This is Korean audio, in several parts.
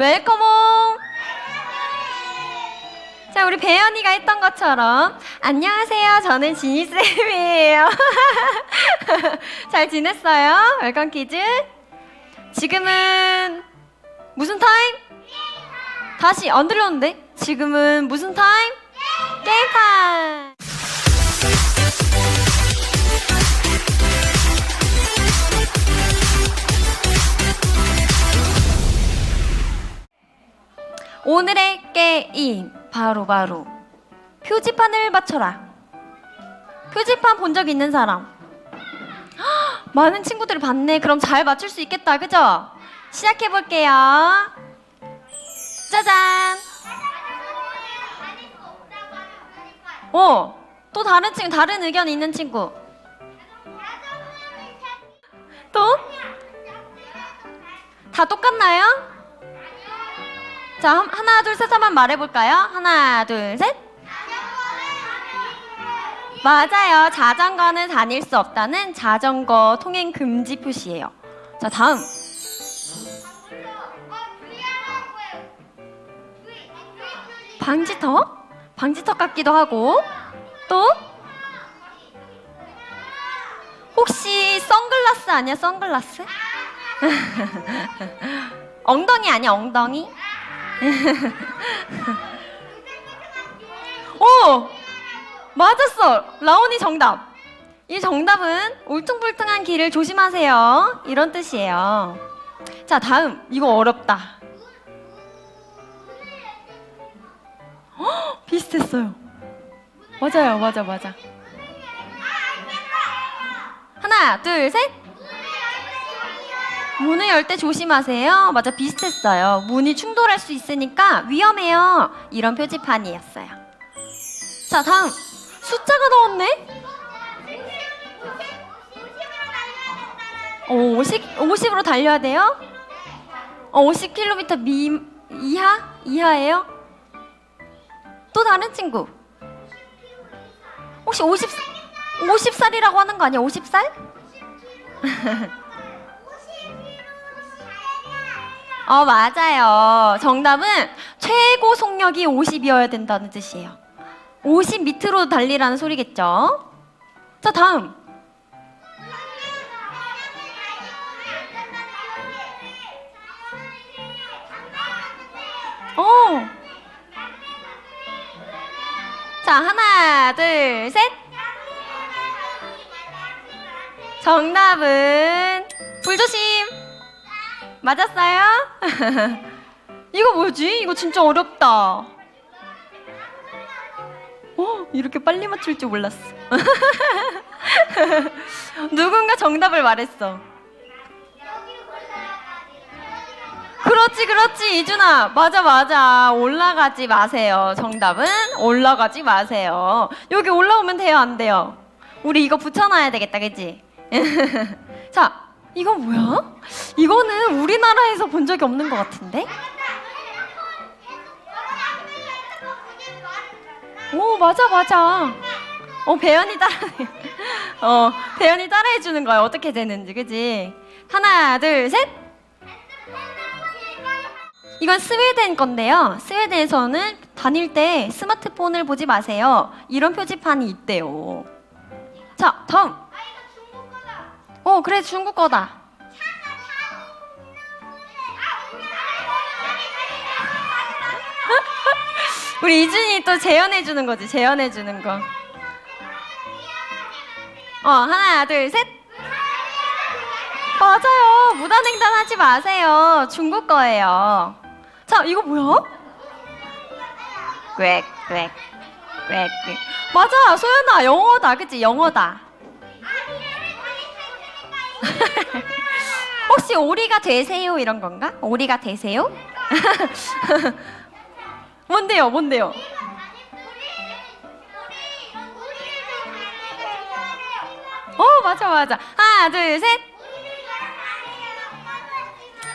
웰컴홈. 자, 우리 배연이가 했던 것처럼 안녕하세요. 저는 지니 쌤이에요. 잘 지냈어요? 웰컴 키즈. 지금은 무슨 타임? 다시 안 들렸는데? 지금은 무슨 타임? 게임 타임. 오늘의 게임 바로 바로 표지판을 맞춰라. 표지판 본 적 있는 사람? 헉, 많은 친구들이 봤네. 그럼 잘 맞출 수 있겠다, 그죠? 시작해 볼게요. 짜잔. 어, 또 다른 친구, 다른 의견 있는 친구. 또? 다 똑같나요? 자, 한- 하나, 둘, 셋 한번 말해볼까요? 하나, 둘, 셋. 맞아요. 자전거는 다닐 수 없다는 자전거 통행 금지 표시예요. 자, 다음. 방지턱? 방지턱 같기도 하고. 또? 혹시 선글라스 아니야, 선글라스? 엉덩이 아니야, 엉덩이? 오! 맞았어! 라온이 정답! 이 정답은 울퉁불퉁한 길을 조심하세요. 이런 뜻이에요. 자, 다음. 이거 어렵다. 헉, 비슷했어요. 맞아요, 맞아, 맞아. 하나, 둘, 셋! 문을 열 때 조심하세요. 맞아, 비슷했어요. 문이 충돌할 수 있으니까 위험해요. 이런 표지판이었어요. 자, 다음. 숫자가 나왔네? 어, 50, 50으로 달려야 돼요? 어, 50km 미, 이하? 이하예요? 또 다른 친구. 혹시 50, 50살이라고 하는 거 아니야? 50살? 어, 맞아요. 정답은 최고 속력이 50이어야 된다는 뜻이에요. 50 밑으로 달리라는 소리겠죠? 자, 다음. 어. 자, 하나, 둘, 셋. 정답은 불조심. 맞았어요? 이거 뭐지? 이거 진짜 어렵다. 어, 이렇게 빨리 맞출 줄 몰랐어. 누군가 정답을 말했어. 그렇지, 그렇지, 이준아. 맞아, 맞아. 올라가지 마세요. 정답은 올라가지 마세요. 여기 올라오면 돼요, 안 돼요? 우리 이거 붙여놔야 되겠다, 그치? 자, 이건 뭐야? 이거는 우리나라에서 본 적이 없는 것 같은데? 오, 맞아, 맞아. 어, 배연이 따라, 어, 배연이 따라해 주는 거야. 어떻게 되는지, 그지? 하나, 둘, 셋. 이건 스웨덴 건데요. 스웨덴에서는 다닐 때 스마트폰을 보지 마세요. 이런 표지판이 있대요. 자, 다음. 어, 그래, 중국 거다. 우리 이준이 또 재현해 주는 거지, 재현해 주는 거. 어, 하나, 둘, 셋. 맞아요. 무단횡단 하지 마세요. 중국 거예요. 자, 이거 뭐야? 꽥, 꽥, 꽥, 꽥. 맞아, 소연아, 영어다. 그치? 영어다. 혹시 오리가 되세요? 이런 건가? 오리가 되세요? 뭔데요? 뭔데요? 어, 맞아, 맞아. 하나, 둘, 셋.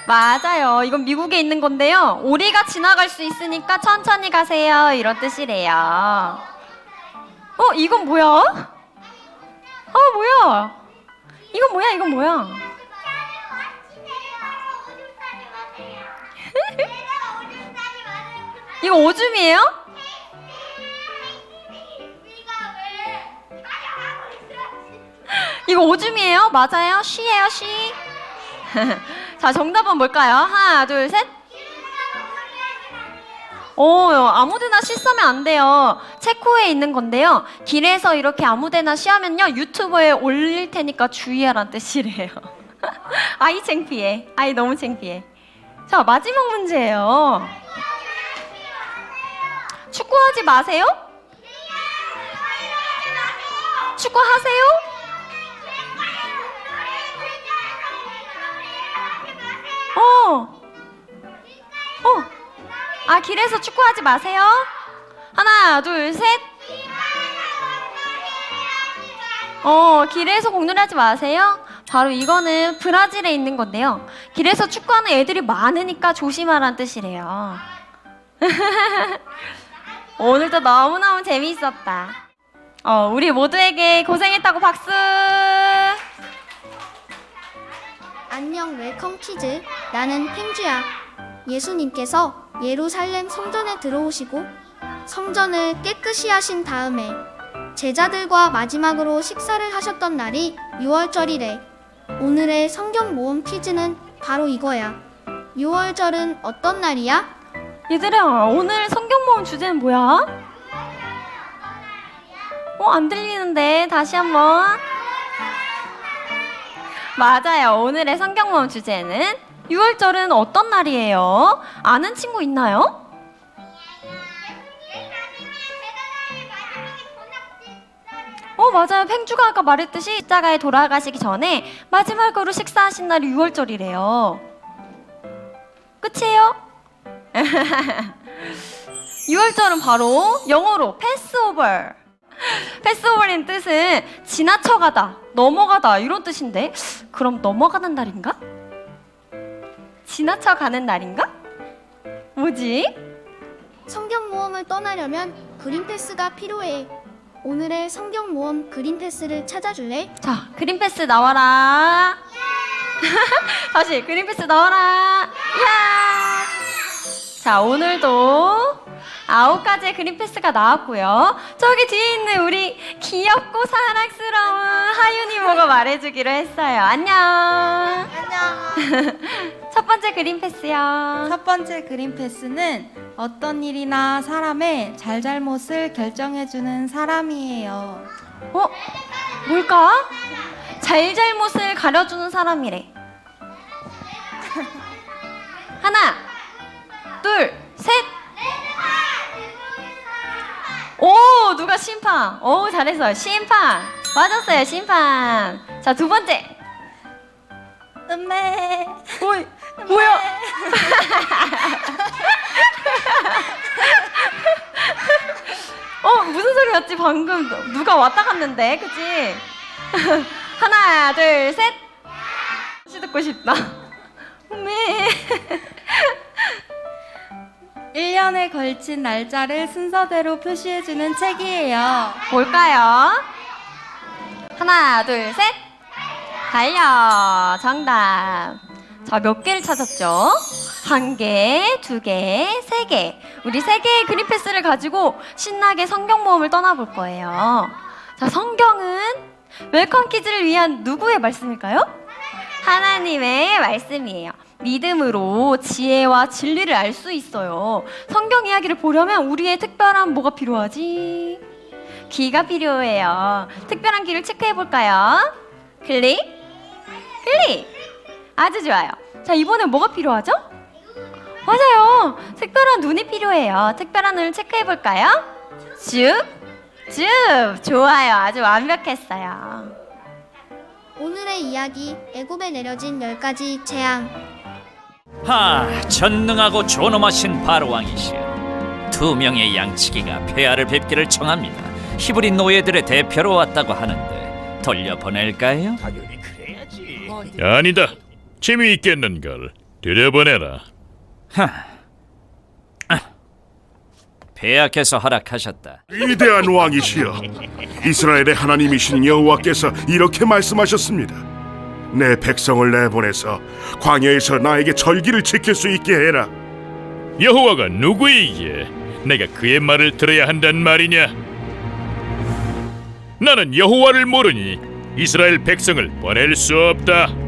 맞아요. 이건 미국에 있는 건데요. 오리가 지나갈 수 있으니까 천천히 가세요. 이런 뜻이래요. 어, 이건 뭐야? 어, 뭐야? 이건 뭐야? 이건 뭐야? 이거 오줌이에요? 이거 오줌이에요? 맞아요? 쉬예요, 쉬? 자, 정답은 뭘까요? 하나, 둘, 셋. 오, 아무데나 쉬 싸면 안 돼요. 체코에 있는 건데요. 길에서 이렇게 아무데나 쉬하면요. 유튜브에 올릴 테니까 주의하라는 뜻이래요. 아이 창피해. 아이 너무 창피해. 자, 마지막 문제예요. 축구하지 마세요? 축구하세요? 어. 어. 아, 길에서 축구하지 마세요. 하나, 둘, 셋. 어, 길에서 공놀이 하지 마세요. 바로 이거는 브라질에 있는 건데요. 길에서 축구하는 애들이 많으니까 조심하라는 뜻이래요. 오늘도 너무너무 재미있었다. 어, 우리 모두에게 고생했다고 박수! 안녕 웰컴 키즈 나는 펭주야 예수님께서 예루살렘 성전에 들어오시고 성전을 깨끗이 하신 다음에 제자들과 마지막으로 식사를 하셨던 날이 6월절이래 오늘의 성경 모음 퀴즈는 바로 이거야 6월절은 어떤 날이야? 얘들아, 오늘 성경 모음 주제는 뭐야? 어, 안 들리는데. 다시 한 번. 맞아요. 오늘의 성경 모음 주제는 6월절은 어떤 날이에요? 아는 친구 있나요? 어, 맞아요. 팽주가 아까 말했듯이 십자가에 돌아가시기 전에 마지막으로 식사하신 날이 6월절이래요. 끝이에요? 6월절은 바로 영어로 패스오버. 패스오버의 뜻은 지나쳐가다, 넘어가다 이런 뜻인데 그럼 넘어가는 날인가? 지나쳐 가는 날인가? 뭐지? 성경 모험을 떠나려면 그린 패스가 필요해 오늘의 성경 모험 그린 패스를 찾아줄래? 자, 그린 패스 나와라. 다시 그린 패스 나와라. 야! 자, 오늘도 아홉 가지의 그린 패스가 나왔고요. 저기 뒤에 있는 우리 귀엽고 사랑스러운 하윤이 모가 말해주기로 했어요. 안녕. 안녕. 첫 번째 그린 패스요. 첫 번째 그린 패스는 어떤 일이나 사람의 잘잘못을 결정해주는 사람이에요. 어? 뭘까? 잘잘못을 가려주는 사람이래. 하나, 둘, 셋. 오, 누가 심판? 오, 잘했어요. 심판. 맞았어요, 심판. 자, 두 번째. 음메. 오이, 뭐야? 어, 무슨 소리였지, 방금? 누가 왔다 갔는데, 그치? 하나, 둘, 셋. 다시 듣고 싶다. 네. 1년에 걸친 날짜를 순서대로 표시해주는 책이에요. 뭘까요? 하나, 둘, 셋. 달려. 정답. 자, 몇 개를 찾았죠? 한 개, 두 개, 세 개. 우리 세 개의 그린 패스를 가지고 신나게 성경 모험을 떠나볼 거예요. 자, 성경은 웰컴 키즈를 위한 누구의 말씀일까요? 하나님의 말씀이에요. 믿음으로 지혜와 진리를 알 수 있어요. 성경 이야기를 보려면 우리의 특별한 뭐가 필요하지? 귀가 필요해요. 특별한 귀를 체크해 볼까요? 클릭, 클릭. 아주 좋아요. 자 이번엔 뭐가 필요하죠? 맞아요. 특별한 눈이 필요해요. 특별한 눈을 체크해 볼까요? 쭉, 쭉. 좋아요. 아주 완벽했어요. 오늘의 이야기 애굽에 내려진 10가지 재앙 하, 전능하고 존엄하신 바로 왕이시여. 두 명의 양치기가 폐하를 뵙기를 청합니다. 히브리 노예들의 대표로 왔다고 하는데 돌려보낼까요? 아니다. 재미있겠는 걸. 들여보내라. 폐하께서 허락하셨다. 위대한 왕이시여 이스라엘의 하나님이신 여호와께서 이렇게 말씀하셨습니다 내 백성을 내보내서 광야에서 나에게 절기를 지킬 수 있게 해라 여호와가 누구이기에 내가 그의 말을 들어야 한단 말이냐? 나는 여호와를 모르니 이스라엘 백성을 보낼 수 없다.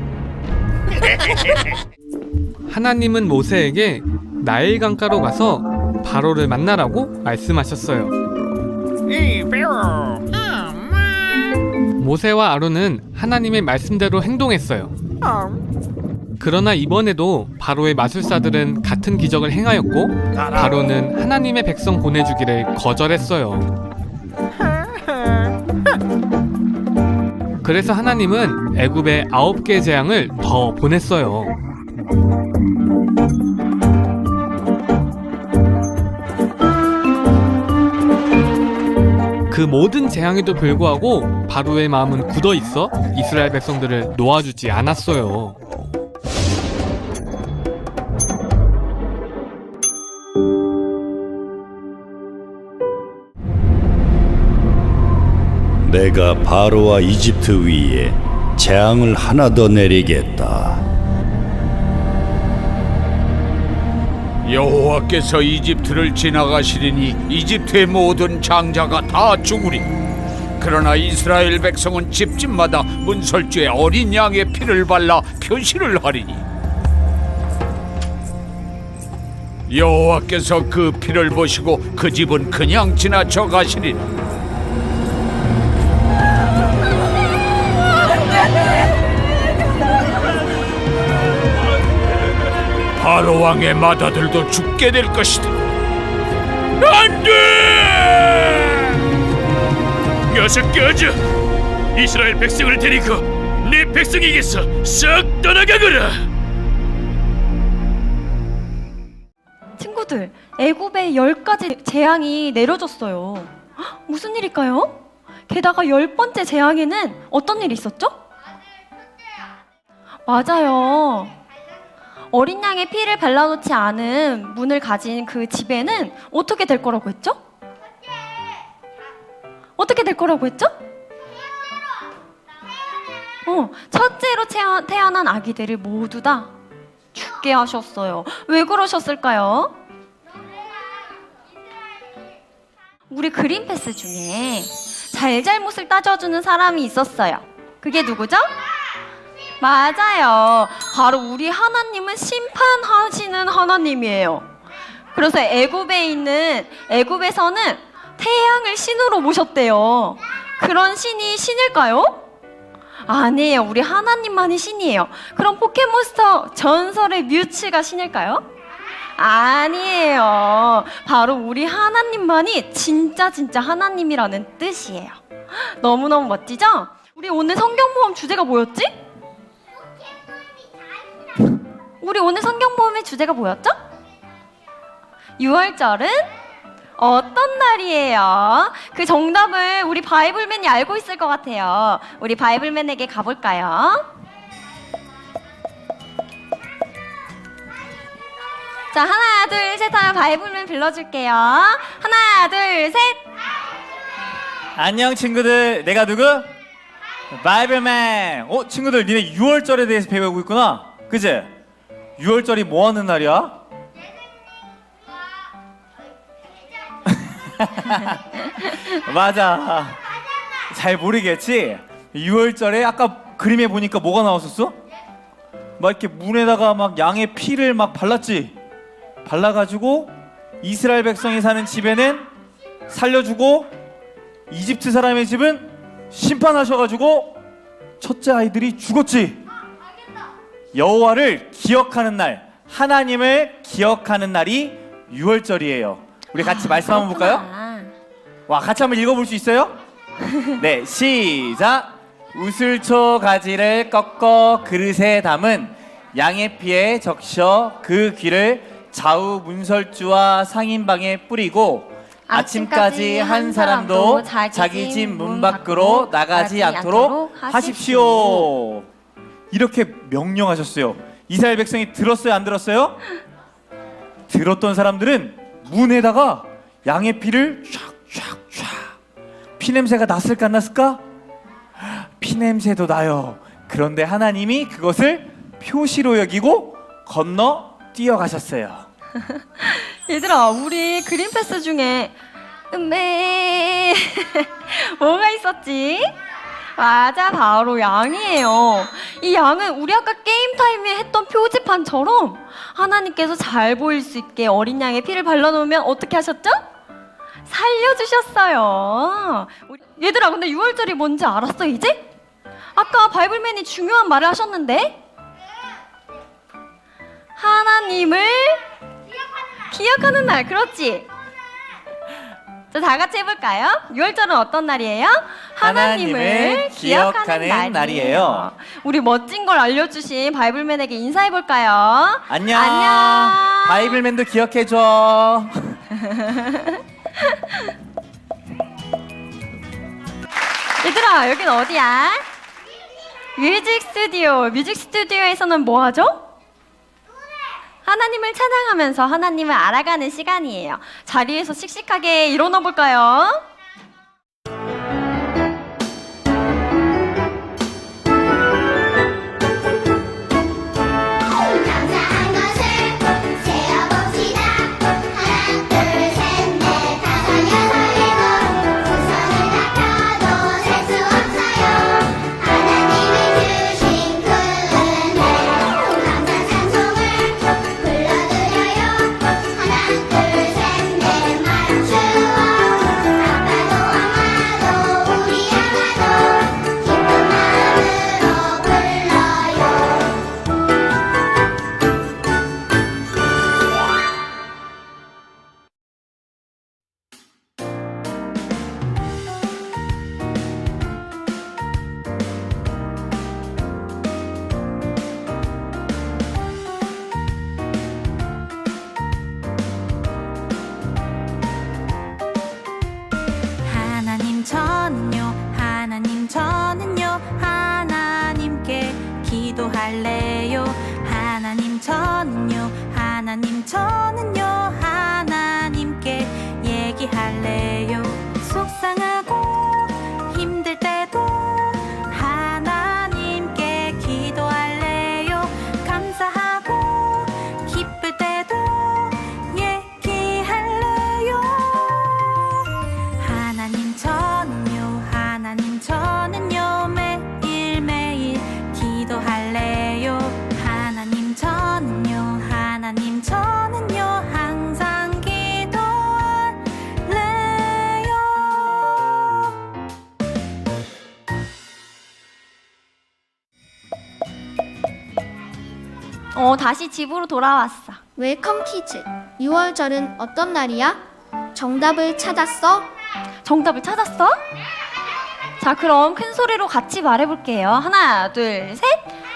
하나님은 모세에게 나일 강가로 가서 바로를 만나라고 말씀하셨어요. 모세와 아론은 하나님의 말씀대로 행동했어요. 그러나 이번에도 바로의 마술사들은 같은 기적을 행하였고 바로는 하나님의 백성 보내주기를 거절했어요. 그래서 하나님은 애굽에 아홉 개의 재앙을 더 보냈어요. 그 모든 재앙에도 불구하고 바로의 마음은 굳어 있어 이스라엘 백성들을 놓아주지 않았어요. 내가 바로와 이집트 위에 재앙을 하나 더 내리겠다. 여호와께서 이집트를 지나가시리니 이집트의 모든 장자가 다 죽으리. 그러나 이스라엘 백성은 집집마다 문설주에 어린 양의 피를 발라 표시를 하리니. 여호와께서 그 피를 보시고 그 집은 그냥 지나쳐 가시리니. 바로 왕의 맏아들도 죽게 될 것이다. 안 돼! 어서 꺼져! 이스라엘 백성을 데리고 내 백성에게서 싹 떠나가거라! 친구들, 애굽에 열 가지 재앙이 내려졌어요. 헉, 무슨 일일까요? 게다가 열 번째 재앙에는 어떤 일이 있었죠? 맞아요. 어린 양의 피를 발라놓지 않은 문을 가진 그 집에는 어떻게 될 거라고 했죠? 어떻게 될 거라고 했죠? 어, 첫째로 태어- 태어난 아기들을 모두 다 죽게 하셨어요. 왜 그러셨을까요? 우리 그린패스 중에 잘잘못을 따져주는 사람이 있었어요. 그게 누구죠? 맞아요. 바로 우리 하나님은 심판하시는 하나님이에요. 그래서 애굽에 있는 애굽에서는 태양을 신으로 모셨대요. 그런 신이 신일까요? 아니에요. 우리 하나님만이 신이에요. 그럼 포켓몬스터 전설의 뮤츠가 신일까요? 아니에요. 바로 우리 하나님만이 진짜 진짜 하나님이라는 뜻이에요. 너무너무 멋지죠? 우리 오늘 성경 모험 주제가 뭐였지? 우리 오늘 성경 모험의 주제가 뭐였죠? 6월절은 어떤 날이에요? 그 정답을 우리 바이블맨이 알고 있을 것 같아요. 우리 바이블맨에게 가볼까요? 자, 하나, 둘, 셋 하면 바이블맨 불러줄게요. 하나, 둘, 셋. 안녕 친구들 내가 누구? 바이블맨 어 친구들 니네 6월절에 대해서 배우고 있구나 그지? 6월절이 뭐 하는 날이야? 맞아 잘 모르겠지? 6월절에 아까 그림에 보니까 뭐가 나왔었어? 막 이렇게 문에다가 막 양의 피를 막 발랐지 발라가지고 이스라엘 백성이 사는 집에는 살려주고 이집트 사람의 집은 심판하셔가지고 첫째 아이들이 죽었지. 여호와를 기억하는 날, 하나님을 기억하는 날이 6월절이에요. 우리 같이 말씀 한번 볼까요? 아, 와, 같이 한번 읽어볼 수 있어요? 네, 시작. 우슬초 가지를 꺾어 그릇에 담은 양의 피에 적셔 그 귀를 좌우 문설주와 상인방에 뿌리고 아침까지 한 사람도 자기 집 문 밖으로 나가지 않도록 하십시오. 이렇게 명령하셨어요. 이스라엘 백성이 들었어요, 안 들었어요? 들었던 사람들은 문에다가 양의 피를 촥촥촥 피 냄새가 났을까 안 났을까? 피 냄새도 나요. 그런데 하나님이 그것을 표시로 여기고 건너 뛰어가셨어요. 얘들아, 우리 그린 패스 중에 음메 뭐가 있었지? 맞아, 바로 양이에요. 이 양은 우리 아까 게임 타임에 했던 표지판처럼 하나님께서 잘 보일 수 있게 어린 양의 피를 발라놓으면 어떻게 하셨죠? 살려주셨어요. 얘들아, 근데 6월절이 뭔지 알았어, 이제? 아까 바이블맨이 중요한 말을 하셨는데? 하나님을 기억하는 날, 그렇지? 자, 다 같이 해볼까요? 6월절은 어떤 날이에요? 하나님을 기억하는 날이에요. 우리 멋진 걸 알려주신 바이블맨에게 인사해볼까요? 안녕. 안녕. 바이블맨도 기억해줘. 얘들아, 여긴 어디야? 뮤직 스튜디오. 뮤직 스튜디오에서는 뭐 하죠? 하나님을 찬양하면서 하나님을 알아가는 시간이에요. 자리에서 씩씩하게 일어나 볼까요? 집으로 돌아왔어. 웰컴 키즈 6월절은 어떤 날이야? 정답을 찾았어? 정답을 찾았어? 자, 그럼 큰 소리로 같이 말해볼게요. 하나, 둘, 셋.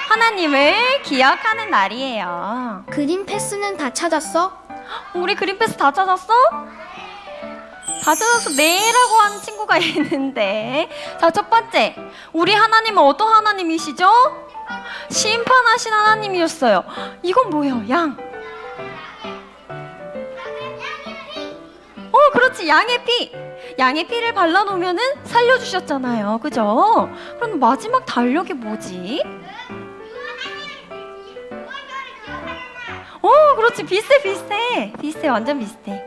하나님을 기억하는 날이에요. 그린 패스는 다 찾았어? 우리 그린패스 다 찾았어? 다 찾아서 네라고 하는 친구가 있는데. 자, 첫 번째. 우리 하나님은 어떤 하나님이시죠? 심판하신 하나님이었어요. 이건 뭐예요? 양. 어, 그렇지. 양의 피. 양의 피를 발라놓으면은 살려주셨잖아요. 그죠? 그럼 마지막 달력이 뭐지? 어, 그렇지. 비슷해, 비슷해. 비슷해. 완전 비슷해.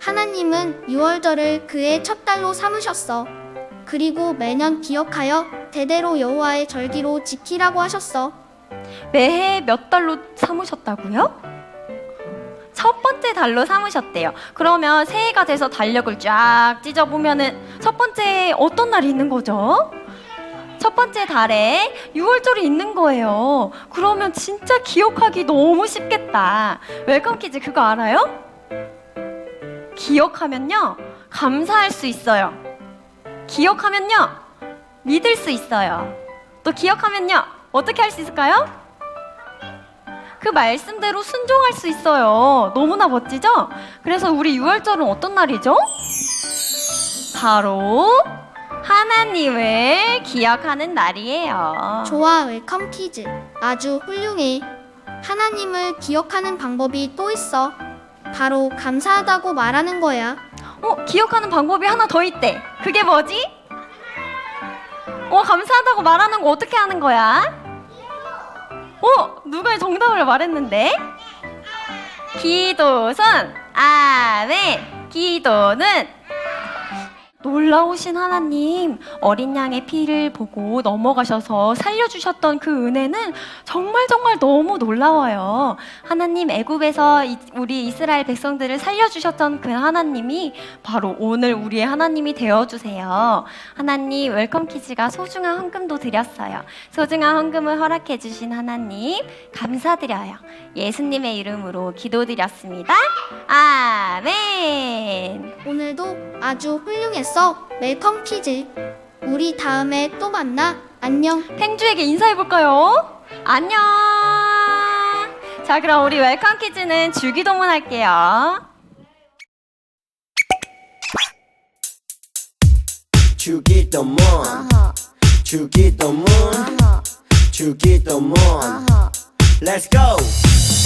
하나님은 6월절을 그의 첫 달로 삼으셨어. 그리고 매년 기억하여 대대로 여호와의 절기로 지키라고 하셨어. 매해 몇 달로 삼으셨다고요? 첫 번째 달로 삼으셨대요. 그러면 새해가 돼서 달력을 쫙 찢어보면은 첫 번째 어떤 날이 있는 거죠? 첫 번째 달에 6월절이 있는 거예요. 그러면 진짜 기억하기 너무 쉽겠다. 웰컴 키즈 그거 알아요? 기억하면요. 감사할 수 있어요. 기억하면요. 믿을 수 있어요. 또 기억하면요. 어떻게 할 수 있을까요? 그 말씀대로 순종할 수 있어요. 너무나 멋지죠? 그래서 우리 6월절은 어떤 날이죠? 바로 하나님을 기억하는 날이에요. 좋아, 웰컴 키즈. 아주 훌륭해. 하나님을 기억하는 방법이 또 있어. 바로 감사하다고 말하는 거야. 어, 기억하는 방법이 하나 더 있대. 그게 뭐지? 어, 감사하다고 말하는 거 어떻게 하는 거야? 어, 누가 정답을 말했는데? 기도손 아멘 기도는 놀라우신 하나님 어린 양의 피를 보고 넘어가셔서 살려주셨던 그 은혜는 정말 정말 너무 놀라워요. 하나님 애굽에서 이- 우리 이스라엘 백성들을 살려주셨던 그 하나님이 바로 오늘 우리의 하나님이 되어주세요. 하나님 웰컴 키즈가 소중한 헌금도 드렸어요. 소중한 헌금을 허락해 주신 하나님 감사드려요. 예수님의 이름으로 기도드렸습니다. 아멘. 오늘도 아주 훌륭했어. 웰컴 퀴즈. 우리 다음에 또 만나. 안녕. 팽주에게 인사해 볼까요? 안녕. 자, 그럼 우리 웰컴 퀴즈는 주기도문 할게요. 주기도문 주기도문 주기도문 Let's go